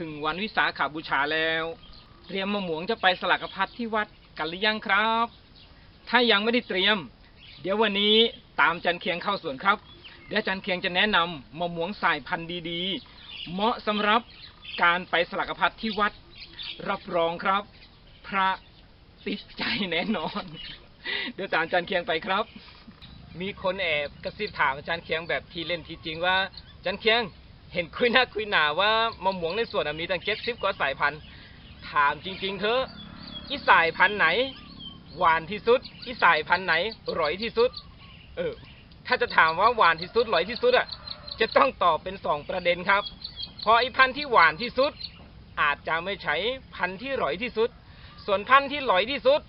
ถึงวันวิสาขาบูชาแล้ว เตรียมมะม่วงจะไปสลักพัดที่วัดกันหรือยังครับ ถ้ายังไม่ได้เตรียม เดี๋ยววันนี้ตามจันเคียงเข้าสวนครับ เดี๋ยวจันเคียงจะแนะนำมะม่วงสายพันธุ์ดีๆ เหมาะสำหรับการไปสลักพัดที่วัด รับรองครับ พระติดใจแน่นอน เดี๋ยวตามจันเคียงไปครับ มีคนแอบกระซิบถามอาจารย์เคียงแบบที่เล่นที่จริงว่าจารย์เคียง เห็นคุยหน้าคุยหนาว่ามะม่วงในสวนมีตั้งเจ็ดสิบกว่าสายพันธุ์ ถามจริง ๆเถอะอีสายพันธุ์ไหน หวานที่สุดอีสายพันธุ์ไหนอร่อยที่สุด เออ ถ้าจะถามว่าหวานที่สุดอร่อยที่สุดอะ จะต้องตอบเป็นสองประเด็นครับ เพราะไอ้พันธุ์ที่หวานที่สุด อาจจะไม่ใช่พันธุ์ที่อร่อยที่สุด ส่วนพันธุ์ที่อร่อยที่สุด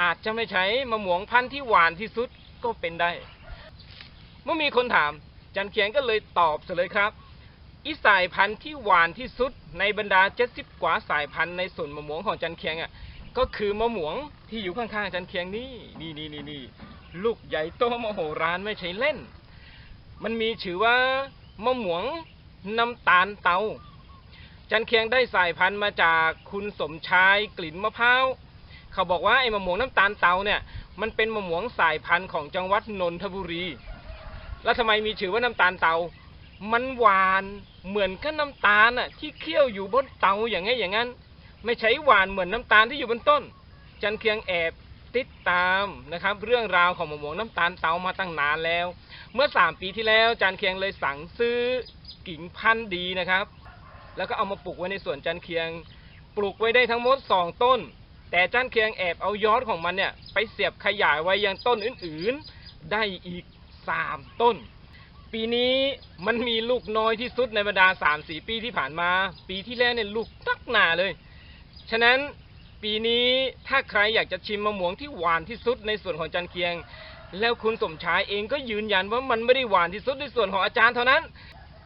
อาจจะไม่ใช่มะม่วงพันธุ์ที่หวานที่สุดก็เป็นได้ เมื่อมีคนถามจันเขียนก็เลยตอบเลยครับ อีสายพันธุ์ที่หวานที่สุดในบรรดา 70 กว่าสายพันธุ์ในสวนมะม่วงของจันเคียงอะก็คือมะม่วงที่อยู่ข้างๆจันเคียงนี่นี่นี่นี่นี่ลูกใหญ่โตมโหฬารไม่ใช่เล่น มันมีชื่อว่ามะม่วงน้ำตาลเตา จันเคียงได้สายพันธุ์มาจากคุณสมชายกลิ่นมะพร้าวเขาบอกว่าไอ้มะม่วงน้ำตาลเตาเนี่ยมันเป็นมะม่วงสายพันธุ์ของจังหวัดนนทบุรี แล้วทำไมมีชื่อว่าน้ำตาลเตา มันหวานเหมือนกับน้ำตาลน่ะที่เคี่ยวอยู่บนเตาอย่างไงอย่างนั้น ไม่ใช่หวานเหมือนน้ำตาลที่อยู่บนต้น จันเคียงแอบติดตามนะครับ เรื่องราวของมะม่วงน้ำตาลเตามาตั้งนานแล้ว เมื่อสามปีที่แล้วจันเคียงเลยสั่งซื้อกิ่งพันธุ์ดีนะครับ แล้วก็เอามาปลูกไว้ในสวนจันเคียง ปลูกไว้ได้ทั้งหมดสองต้น แต่จันเคียงแอบเอายอดของมันเนี่ยไปเสียบขยายไว้ยังต้นอื่นๆ ได้อีกสามต้น ปีนี้มันมีลูกน้อยที่สุดในบรรดาสามสี่ปีที่ผ่านมา ปีที่แล้วเนี่ยลูกตักหนาเลย ฉะนั้นปีนี้ถ้าใครอยากจะชิมมะม่วงที่หวานที่สุดในส่วนของจันเคียง แล้วคุณสมชายเองก็ยืนยันว่ามันไม่ได้หวานที่สุดในส่วนของอาจารย์เท่านั้น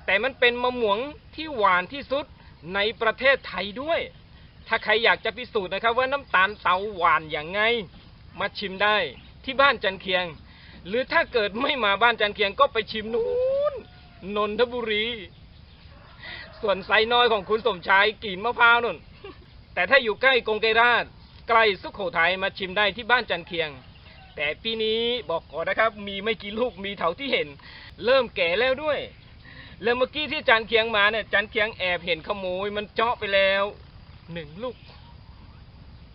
แต่มันเป็นมะม่วงที่หวานที่สุดในประเทศไทยด้วย ถ้าใครอยากจะพิสูจน์นะครับว่าน้ำตาลเตาหวานอย่างไง มาชิมได้ที่บ้านจันเคียง หรือถ้าเกิดไม่มาบ้านจันเคียงก็ไปชิมนู้นนนทบุรี ส่วนไซน้อยของคุณสมชายกลิ่นมะพร้าวนุ่น แต่ถ้าอยู่ใกล้กงไกรราช ใกล้สุขโขทัยมาชิมได้ที่บ้านจันเคียง แต่ปีนี้บอกก่อนนะครับ มีไม่กี่ลูกมีเท่าที่เห็น เริ่มแก่แล้วด้วย แล้วเมื่อกี้ที่จันเคียงมาเนี่ยจันเคียงแอบเห็นขโมยมันเจาะไปแล้วหนึ่งลูก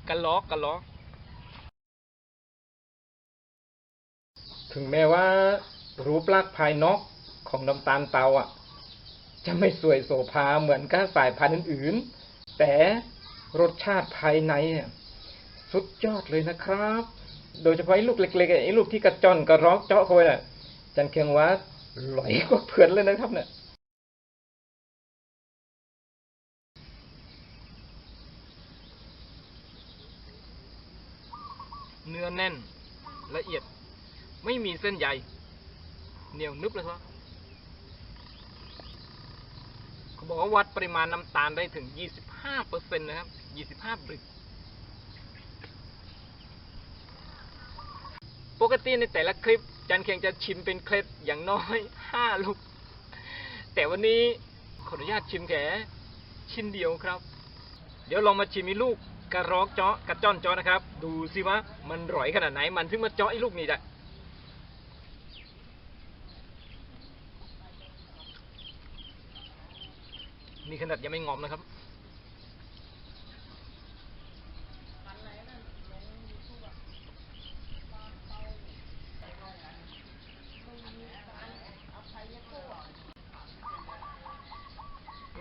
กระลอกกระลอก ถึงแม้ว่ารูปลักษณ์ภายนอกของน้ำตาลเตาอะ จะไม่สวยโสภาเหมือนกับสายพันธุ์อื่นๆ แต่รสชาติภายในอะสุดยอดเลยนะครับ โดยเฉพาะไอ้ลูกเล็กๆไอ้ลูกที่กระจอนกระรอกเจาะเข้าไปน่ะ จันเคียงว่าหลอยกว่าเพื่อนเลยนะครับเนี่ยเนื้อแน่นละเอียด ไม่มีเส้นใยเหนียวนึบเลยครับเขาบอกว่าวัดปริมาณน้ำตาลได้ถึง 25เปอร์เซ็นต์นะครับ 25บริกปกติในแต่ละคลิปจันเคียงจะชิมเป็นเคล็ดอย่างน้อย 5 ลูก แต่วันนี้ขออนุญาตชิมแค่ชิ้นเดียวครับ เดี๋ยวลองมาชิมอีลูกกระรอกเจาะกระจ้อนเจาะนะครับ ดูสิว่ามันร่อยขนาดไหนมันถึงมาเจาะไอ้ลูกนี้ได้ นี่ขนาดยังไม่งอมนะครับ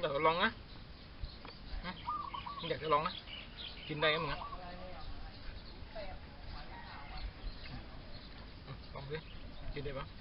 อยากจะลองนะอยากจะลองนะ กินได้ไหมมึงอะลองดิกินได้ปะ